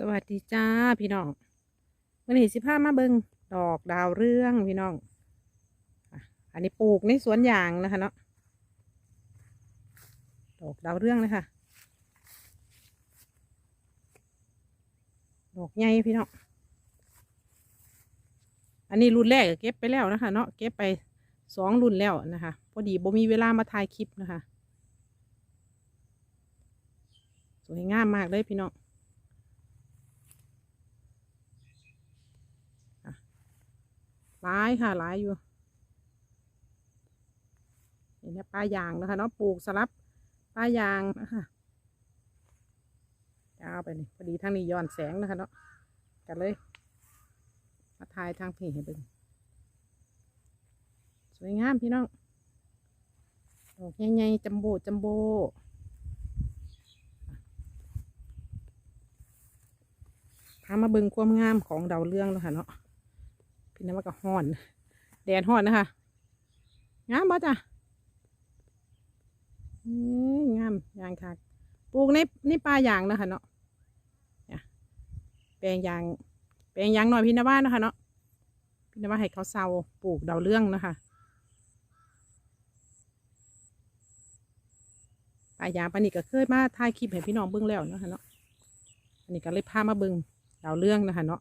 สวัสดีจ้าพี่น้องวันนี้สิพามาเบิงดอกดาวเรืองพี่น้อง อันนี้ปลูกในสวนยางนะคะเนาะ ดอกดาวเรืองเลยค่ะ ดอกใหญ่พี่น้อง อันนี้รุ่นแรกเก็บไปแล้วนะคะเนาะ เก็บไปสองรุ่นแล้วนะคะ พอดีบ่มีเวลามาถ่ายคลิปนะคะ สวยงามมากเลยพี่น้อง หลายค่ะหลายอยู่เห็นไหมปลายางนะคะเนาะปลูกสลับปลายางนะคะยาไปนี่พอดีทางนี้ย้อนแสงนะคะเนาะกันเลยมาถ่ายทางเพจให้เบิ่งสวยงามพี่น้องดอกใหญ่ๆจัมโบ้จัมโบ้พามาเบิ่งความงามของดาวเรืองแล้วค่ะเนาะ พี่น้ำมันก็ห้อน แดดห้อนนะคะ งามบ่จ้ะงามยางค่ะปลูกในในป่ายางนะคะเนาะแปลงยาง แปลงยางหน่อยพี่นว่านะคะเนาะพี่นว่าให้เขาเซาปลูกดาวเรื่องนะคะป่ายางปานนี้ก็เคยมาถ่ายคลิปให้พี่น้องเบิ้งแล้วนะคะเนาะอันนี้ก็เลยพามาเบิ้งดาวเรื่องนะคะเนาะ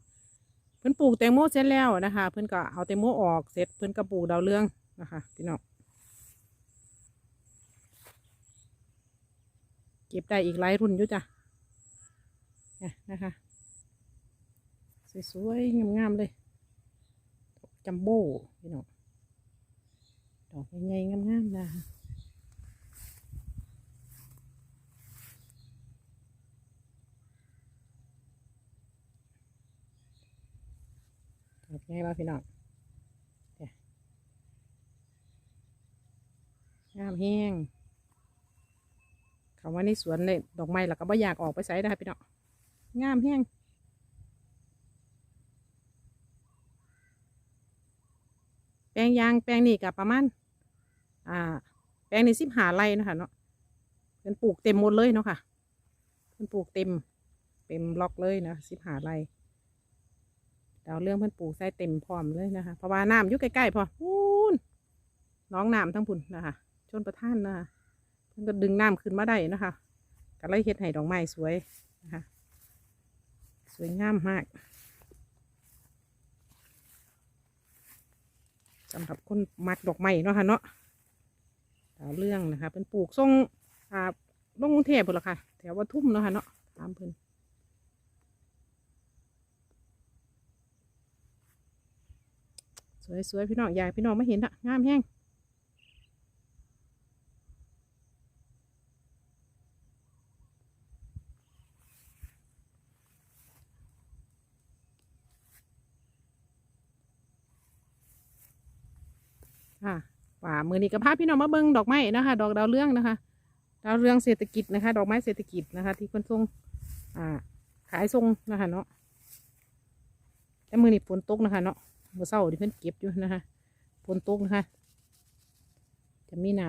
พิ่นปลูกแตงโมเสร็จแล้วนะคะ เพิ่นก็เอาแตงโมออกเสร็จเพิ่นก็ปลูกดาวเรืองนะคะพี่น้องเก็บได้อีกหลายรุ่นอยู่จ้ะเนี่ยนะคะสวยๆงามๆเลยจัมโบ้พี่น้องดอกใหญ่ๆงามๆนะคะ อกใหญ่มากพี่น้องเนี่ยงามแห้งเขาว่าในสวนเลยดอกไม้เราก็บ่อยากออกไปใส่นะคะพี่น้องงามแห้งแปลงยางแปลงนี่กับประมาณอ่า แปลงนี่สิบหาไร่นะคะเนาะเป็นปลูกเต็มหมดเลยเนาะค่ะเป็นปลูกเต็มเต็มล็อกเลยนะสิบหาไร่ ดาวเรื่องเพิ่อนปลูกใส่เต็มพร้อมเลยนะคะ เพราะว่าน้ำอยู่ใกล้ๆพอพูนน้องน้ำทั้งพุ่นนะคะชนประท่านนะคะเพิ่อนก็ดึงน้ำขึ้นมาได้นะคะก็เลยเฮ็ดให้ดอกไม้สวยนะคะ สวยงามมากสำหรับคนมักดอกไม้เนาะค่ะเนาะดาวเรื่องนะคะเป็นปลูกทรงอ่าลงกรุงเทพพุ่นละค่ะแถววัดทุ่มเนาะค่ะเนาะตามเพิ่อน สวยๆพี่น้องให้พี่น้องไมาเห็นอะงามแห้งค่ะว่ามือนี้ก็พาพี่น้องมาเบิ่งดอกไม้นะคะ ดอกดาวเรืองนะคะ ดาวเรืองเศรษฐกิจนะคะ ดอกไม้เศรษฐกิจนะคะ ที่คนส่งอ่าขายส่งนะคะเนาะแต่มือนี้ฝนตกนะคะเนาะ เมื่อเช้าที่เพิ่นเก็บอยู่นะคะฝนตกนะคะ จะมีน้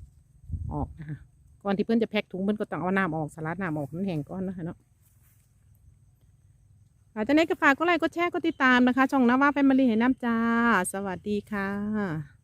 ำออกนะคะก่อนที่เพิ่นจะแพ็คถุงเพิ่นก็ต้องเอาน้ำออกสลัดน้ำออกมันแห้งก่อนนะคะเนาะหลังจากน็กก็ฝากก็ไลค์ก็แชร์ก็ติดตามนะคะ ช่องน้ำว่าแฟมิลี่เห็นน้ำจ้า สวัสดีค่ะ